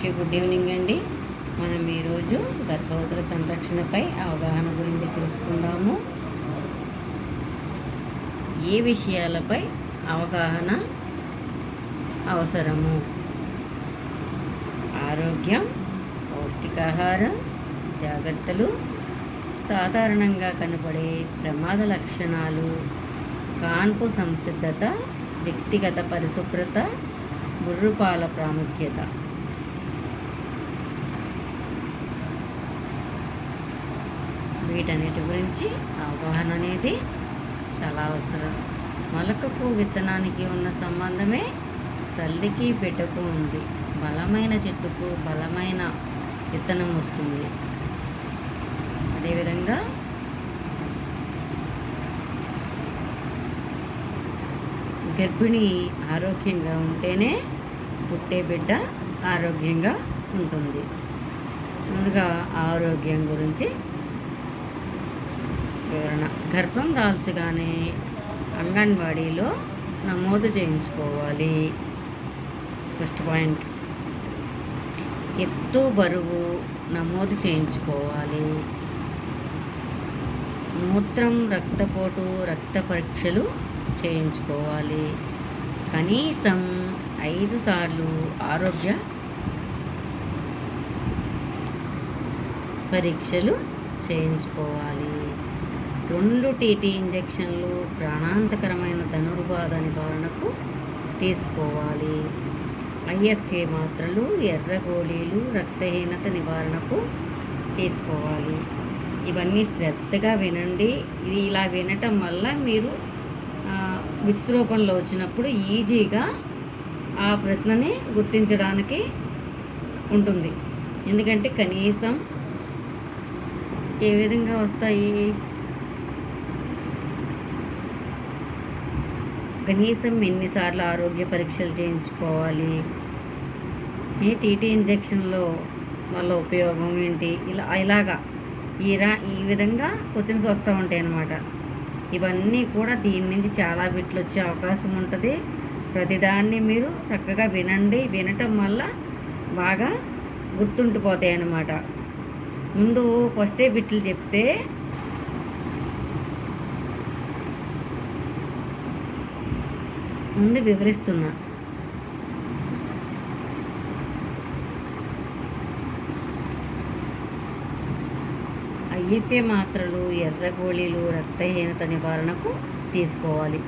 నుంచి good evening అండి. మనం ఈరోజు గర్భవతుల సంరక్షణపై అవగాహన గురించి తెలుసుకుందాము. ఏ విషయాలపై అవగాహన అవసరము? ఆరోగ్యం పౌష్టికాహారం జాగ్రత్తలు సాధారణంగా కనపడే ప్రమాద లక్షణాలు కాన్పు సంసిద్ధత వ్యక్తిగత పరిశుభ్రత బుర్రుపాల ప్రాముఖ్యత. వీటన్నిటి గురించి అవగాహన అనేది చాలా అవసరం. మొలకకు విత్తనానికి ఉన్న సంబంధమే తల్లికి బిడ్డకు ఉంది. బలమైన చెట్టుకు బలమైన విత్తనం వస్తుంది. అదేవిధంగా గర్భిణి ఆరోగ్యంగా ఉంటేనే పుట్టే బిడ్డ ఆరోగ్యంగా ఉంటుంది. ముందుగా ఆరోగ్యం గురించి వివరణ గర్భం దాల్చగానే అంగన్వాడీలో నమోదు చేయించుకోవాలి. ఫస్ట్ పాయింట్ ఎత్తు బరువు నమోదు చేయించుకోవాలి. మూత్రం రక్తపోటు రక్త పరీక్షలు చేయించుకోవాలి. కనీసం ఐదు సార్లు ఆరోగ్య పరీక్షలు చేయించుకోవాలి. రెండు టీటీ ఇంజెక్షన్లు ప్రాణాంతకరమైన ధనుర్బాధ నివారణకు తీసుకోవాలి. ఐఎఫ్ఏ మాత్రలు ఎర్ర గోళీలు రక్తహీనత నివారణకు తీసుకోవాలి. ఇవన్నీ శ్రద్ధగా వినండి. ఇది ఇలా వినటం వల్ల మీరు మిక్స్ రూపంలో వచ్చినప్పుడు ఈజీగా ఆ ప్రశ్నని గుర్తించడానికి ఉంటుంది. ఎందుకంటే కనీసం ఏ విధంగా వస్తాయి? కనీసం ఎన్నిసార్లు ఆరోగ్య పరీక్షలు చేయించుకోవాలి? ఈ టీటీ ఇంజెక్షన్లో వల్ల ఉపయోగం ఏంటి? ఇలా ఇలాగా. ఈ రా ఈ విధంగా క్వశ్చన్స్ వస్తూ ఉంటాయి అన్నమాట. ఇవన్నీ కూడా దీని నుంచి చాలా బిట్లు వచ్చే అవకాశం ఉంటుంది. ప్రతిదాన్ని మీరు చక్కగా వినండి. వినటం వల్ల బాగా గుర్తుండిపోతాయి అన్నమాట. ముందు ఫస్టే బిట్లు చెప్తే ముందు వివరిస్తున్నా. ఐఎఫ్ఏ మాత్రలు ఎర్ర గోళీలు రక్తహీనత నివారణకు తీసుకోవాలి.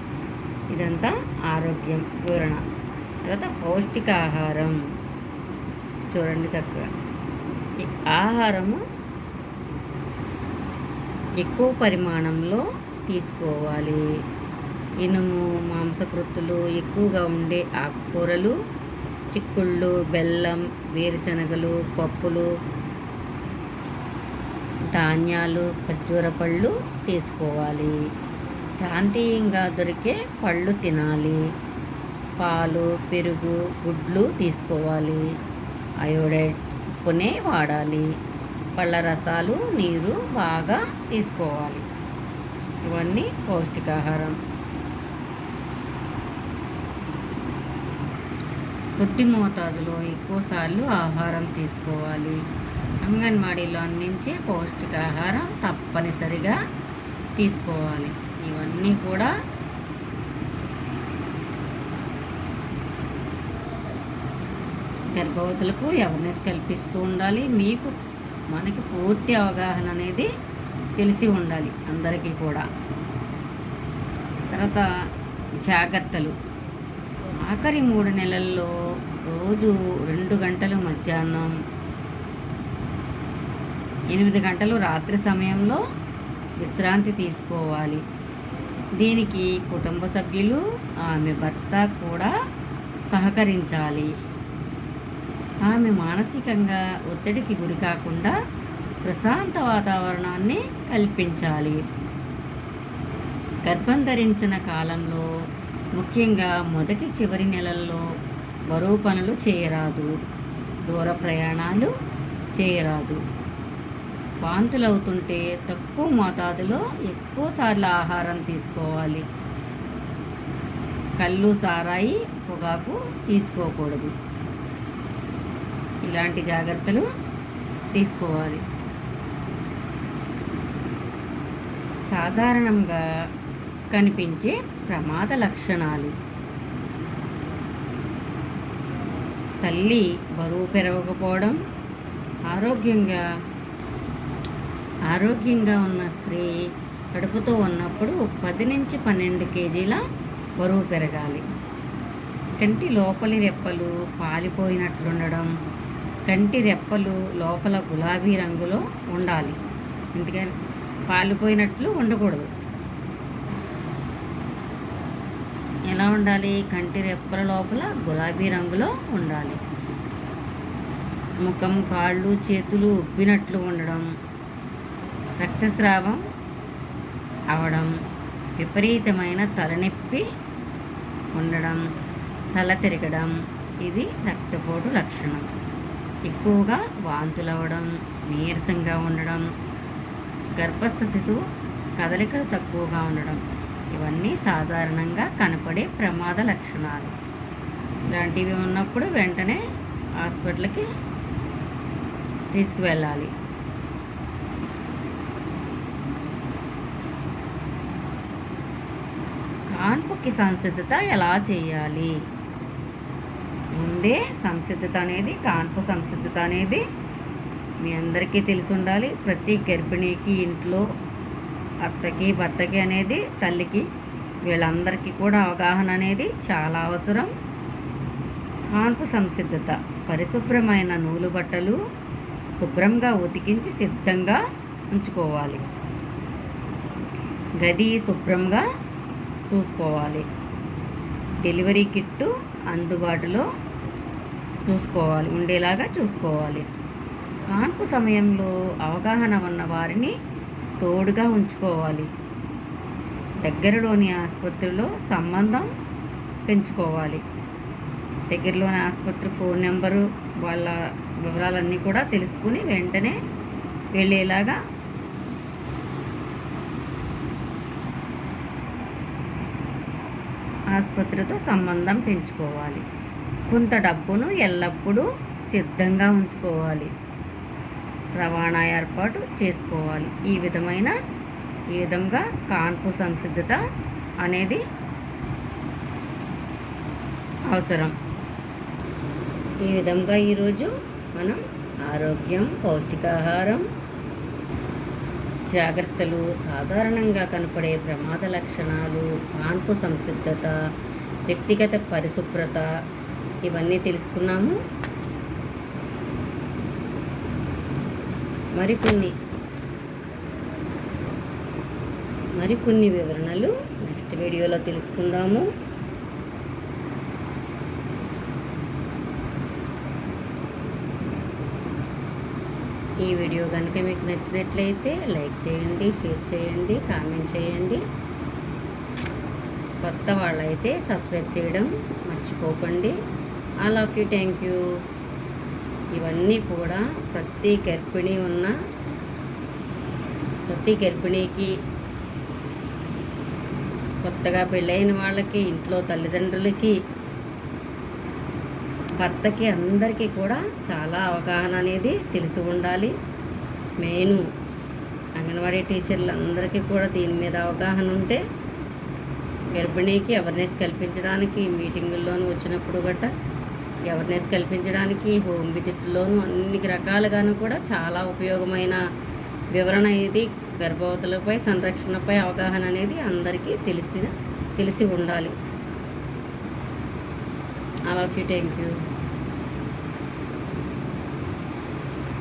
ఇదంతా ఆరోగ్యం వివరణ. తర్వాత పౌష్టికాహారం. చూడండి చక్కగా. ఈ ఆహారము ఎక్కువ పరిమాణంలో తీసుకోవాలి. ఇనుము మాంసకృత్తులు ఎక్కువగా ఉండే ఆకుకూరలు చిక్కుళ్ళు బెల్లం వేరుశనగలు పప్పులు ధాన్యాలు ఖర్జూర పళ్ళు తీసుకోవాలి. ప్రాంతీయంగా దొరికే పళ్ళు తినాలి. పాలు పెరుగు గుడ్లు తీసుకోవాలి. అయోడైడ్ ఉప్పునే వాడాలి. పళ్ళ రసాలు నీరు బాగా తీసుకోవాలి. ఇవన్నీ పౌష్టికాహారం. కొద్ది మోతాదులో ఎక్కువసార్లు ఆహారం తీసుకోవాలి. అంగన్వాడీలో అందించే పౌష్టికాహారం తప్పనిసరిగా తీసుకోవాలి. ఇవన్నీ కూడా గర్భవతులకు అవేర్నెస్ కల్పిస్తూ ఉండాలి. మీకు మనకి పూర్తి అవగాహన అనేది తెలిసి ఉండాలి అందరికీ కూడా. తర్వాత జాగ్రత్తలు. ఆఖరి మూడు నెలల్లో రోజు రెండు గంటలు మధ్యాహ్నం ఎనిమిది గంటలు రాత్రి సమయంలో విశ్రాంతి తీసుకోవాలి. దీనికి కుటుంబ సభ్యులు ఆమె భర్త కూడా సహకరించాలి. ఆమె మానసికంగా ఒత్తిడికి గురి కాకుండా ప్రశాంత వాతావరణాన్ని కల్పించాలి. గర్భం ధరించిన కాలంలో ముఖ్యంగా మొదటి చివరి నెలల్లో బరువు పనులు చేయరాదు. దూర ప్రయాణాలు చేయరాదు. వాంతులు అవుతుంటే తక్కువ మోతాదులో ఎక్కువ సార్లు ఆహారం తీసుకోవాలి. కళ్ళు సారాయి పొగాకు తీసుకోకూడదు. ఇలాంటి జాగ్రత్తలు తీసుకోవాలి. సాధారణంగా కనిపించే ప్రమాద లక్షణాలు. తల్లి బరువు పెరగకపోవడం ఆరోగ్యంగా ఆరోగ్యంగా ఉన్న స్త్రీ కడుపుతో ఉన్నప్పుడు పది నుంచి పన్నెండు కేజీల బరువు పెరగాలి. కంటి లోపలి రెప్పలు పాలిపోయినట్లుండడం కంటి రెప్పలు లోపల గులాబీ రంగులో ఉండాలి. ఎందుకని? పాలిపోయినట్లు ఉండకూడదు. ఎలా ఉండాలి? కంటి రెప్పల లోపల గులాబీ రంగులో ఉండాలి. ముఖం కాళ్ళు చేతులు ఉబ్బినట్లు ఉండడం. రక్తస్రావం అవడం. విపరీతమైన తలనొప్పి ఉండడం. తల తిరగడం. ఇది రక్తపోటు లక్షణం. ఎక్కువగా వాంతులు అవ్వడం నీరసంగా ఉండడం. గర్భస్థ శిశువు కదలికలు తక్కువగా ఉండడం. ఇవన్నీ సాధారణంగా కనపడే ప్రమాద లక్షణాలు. ఇలాంటివి ఉన్నప్పుడు వెంటనే హాస్పిటల్కి తీసుకువెళ్ళాలి. కాన్పుకి సంసిద్ధత ఎలా చేయాలి? ముందే సంసిద్ధత అనేది కాన్పు సంసిద్ధత అనేది మీ అందరికీ తెలిసి ఉండాలి. ప్రతి గర్భిణీకి ఇంట్లో అత్తకి భర్తకి అనేది తల్లికి వీళ్ళందరికీ కూడా అవగాహన అనేది చాలా అవసరం. కాన్పు సంసిద్ధత పరిశుభ్రమైన నూలు బట్టలు శుభ్రంగా ఉతికించి సిద్ధంగా ఉంచుకోవాలి. గది శుభ్రంగా చూసుకోవాలి. డెలివరీ కిట్టు అందుబాటులో చూసుకోవాలి ఉండేలాగా చూసుకోవాలి. కాన్పు సమయంలో అవగాహన ఉన్న వారిని తోడుగా ఉంచుకోవాలి. దగ్గరలోని ఆసుపత్రిలో సంబంధం పెంచుకోవాలి. దగ్గరలోని ఆసుపత్రి ఫోన్ నెంబరు వాళ్ళ వివరాలన్నీ కూడా తెలుసుకుని వెంటనే వెళ్ళేలాగా ఆసుపత్రితో సంబంధం పెంచుకోవాలి. కొంత డబ్బును ఎల్లప్పుడూ సిద్ధంగా ఉంచుకోవాలి. రవాణా ఏర్పాటు చేసుకోవాలి. ఈ విధమైన ఈ విధంగా కాన్పు సంసిద్ధత అనేది అవసరం. ఈ విధంగా ఈరోజు మనం ఆరోగ్యం పౌష్టికాహారం జాగ్రత్తలు సాధారణంగా కనపడే ప్రమాద లక్షణాలు కాన్పు సంసిద్ధత వ్యక్తిగత పరిశుభ్రత ఇవన్నీ తెలుసుకున్నాము. మరికొన్ని. మరికొన్ని వివరణలు నెక్స్ట్ వీడియోలో తెలుసుకుందాము. ఈ వీడియో కనుక మీకు నచ్చినట్లయితే లైక్ చేయండి షేర్ చేయండి కామెంట్ చేయండి. కొత్త వాళ్ళైతే సబ్స్క్రైబ్ చేయడం మర్చిపోకండి. All of you. Thank you. ఇవన్నీ కూడా ప్రతి గర్భిణీ ఉన్న ప్రతి గర్భిణీకి కొత్తగా పెళ్ళైన వాళ్ళకి ఇంట్లో తల్లిదండ్రులకి భర్తకి అందరికీ కూడా చాలా అవగాహన అనేది తెలిసి ఉండాలి. మెయిన్ అంగన్వాడీ టీచర్లు అందరికీ కూడా దీని మీద అవగాహన ఉంటే గర్భిణీకి అవేర్నెస్ కల్పించడానికి మీటింగుల్లోనూ వచ్చినప్పుడు గట్రా అవేర్నెస్ కల్పించడానికి హోమ్ విజిట్లోను అన్ని రకాలుగాను కూడా చాలా ఉపయోగమైన వివరణ ఇది. గర్భవతులపై సంరక్షణపై అవగాహన అనేది అందరికీ తెలిసిన తెలిసి ఉండాలి. All of you thank you